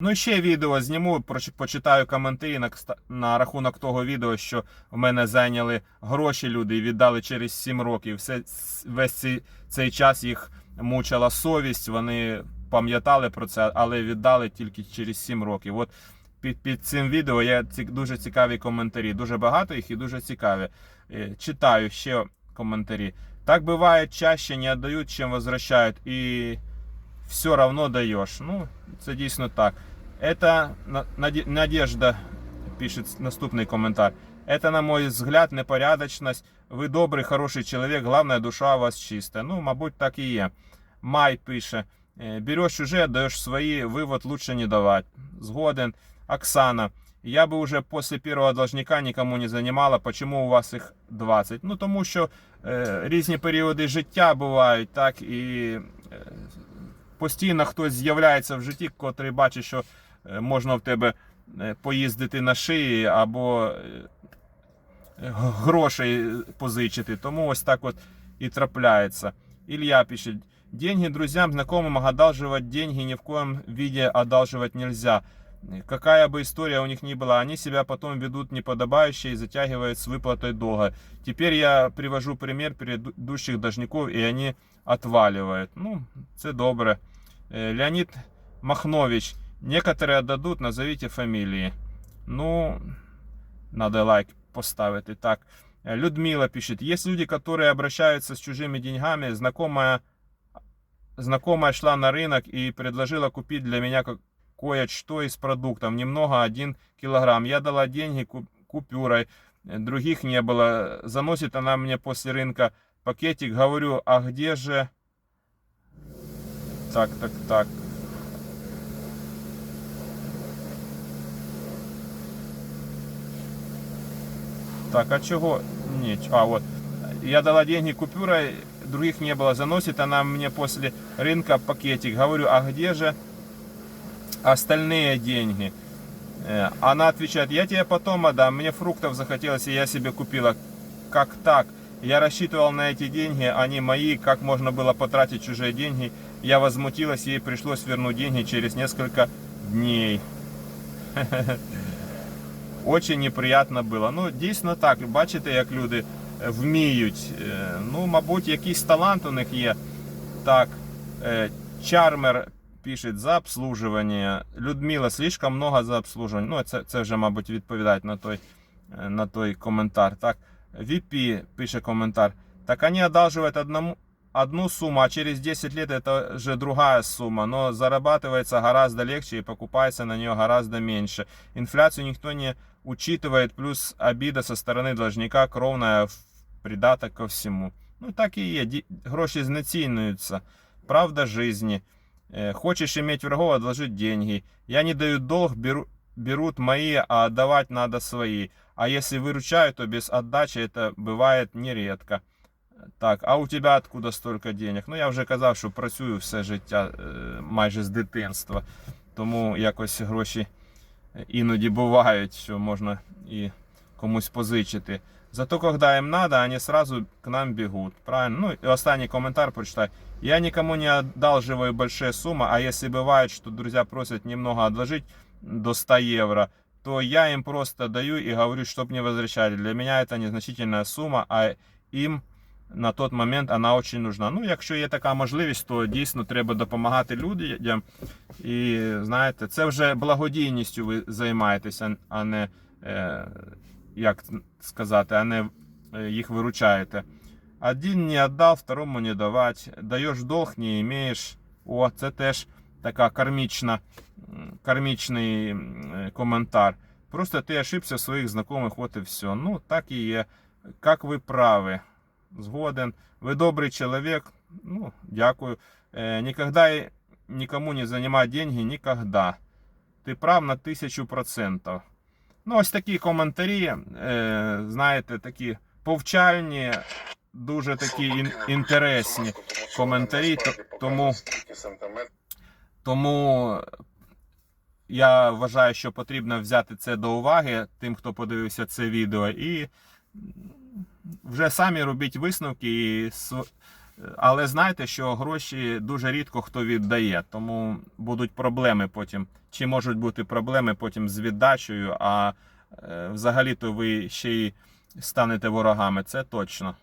Ну, ще відео зніму, почитаю коментарі на, на рахунок того відео, що в мене зайняли гроші люди і віддали через 7 років. Все, весь цей, цей час їх мучила совість, вони пам'ятали про це, але віддали тільки через 7 років. От під, під цим відео є ці, дуже цікаві коментарі. Дуже багато їх і дуже цікаві. Е, Читаю ще коментарі. Так бывает, чаще не отдают, чем возвращают. И все равно даешь. Ну, це дійсно так. Это На- Наде- Надежда пишет наступний коментар. Это, на мой взгляд, непорядочность. Ви добрий, хороший чоловік, главное, душа у вас чиста. Ну, мабуть, так і є. Май пише. «Е, Берешь чужие, даешь свои, вывод лучше не давать. Згоден. Оксана. Я бы уже после первого должника никому не занимала. Почему у вас їх 20? Ну, тому що е, різні періоди життя бувають, так, і е, постійно хтось з'являється в житті, котрий бачить, що е, можна в тебе е, поїздити на шиї або е, грошей позичити. Тому ось так от і трапляється. Илья пишет. Деньги друзьям, знакомым одалживать деньги ни в коем виде одалживать нельзя. Какая бы история у них ни была, они себя потом ведут неподобающе и затягивают с выплатой долга. Теперь я привожу пример предыдущих должников, и они отваливают. Ну, це добре. Э, Леонид Махнович. Некоторые отдадут, назовите фамилии. Ну, надо лайк поставити. Так. Э, Людмила пишет. Есть люди, которые обращаются с чужими деньгами. Знакомая, знакомая шла на рынок и предложила купить для меня кое-что из продуктов. Немного, один килограмм. Я дала деньги ку- купюрой. Других не было. Заносит она мне после рынка пакетик. Говорю, а где же... Так, так, так. Так, а чего? Нет, а вот. Я дала деньги купюрой, других не было. Заносит она мне после рынка пакетик. Говорю, а где же остальные деньги? Э, Она отвечает, я тебе потом отдам, мне фруктов захотелось, и я себе купила. Как так? Я рассчитывал на эти деньги, они мои, как можно было потратить чужие деньги? Я возмутилась, ей пришлось вернуть деньги через несколько дней. Очень неприятно було. Ну, дійсно так. Бачите, як люди е, вміють. Е, Ну, мабуть, якийсь талант у них є. Так. е, Чармер пише за обслуживание. Людмила, слишком много за обслуживание. Ну, це, це вже, мабуть, відповідає на той, е, на той коментар. Так. VP пише коментар. Так они одалживают одному, одну сумму, а через 10 лет это же другая сумма, но зарабатывается гораздо легче и покупается на нее гораздо меньше. Инфляцию никто не учитывает, плюс обида со стороны должника кровная в придаток ко всему. Ну так и є, ді- гроші знецінюються. Правда жизни. Э, Хочешь иметь врагов, одолжить деньги. Я не даю долг, беру, берут мои, а отдавать надо свои. А если выручаю, то без отдачи это бывает нередко. Так, а у тебе откуда столько денег? Ну я вже казав, що працюю все життя е, майже з дитинства. Тому якось гроші іноді бувають, що можна і комусь позичити. Зато когда им надо, они сразу к нам бегут. Правильно? Ну и останній коментар прочитай. Я никому не одалживаю большие суммы, а если бывает, что друзья просят немного отложить до 100 евро, то я им просто даю и говорю, чтобы не возвращали. Для меня это незначительная сумма, а им на тот момент вона очень нужна. Ну, якщо є така можливість, то дійсно треба допомагати людям. І знаєте, це вже благодійністю ви займаєтеся, а не е, як сказати, а не е, їх виручаєте. Один не віддав, второму не давати. Даєш долг, не маєш. О, це теж така кармічна, кармічний е, коментар. Просто ти ошибся в своїх знайомих, от і все. Ну, так і є. Як ви праві. Згоден. Ви добрий чоловік. Ну, дякую. Е, ніколи нікому не занимай деньги, ніколи. Ти прав на тисячу процентів. Ну, ось такі коментарі, е, знаєте, такі повчальні, дуже такі ін- інтересні коментарі, то- тому, тому я вважаю, що потрібно взяти це до уваги тим, хто подивився це відео, і вже самі робіть висновки і Але знайте, що гроші дуже рідко хто віддає, тому будуть проблеми потім. Чи можуть бути проблеми потім з віддачею, а е, взагалі-то ви ще й станете ворогами, це точно.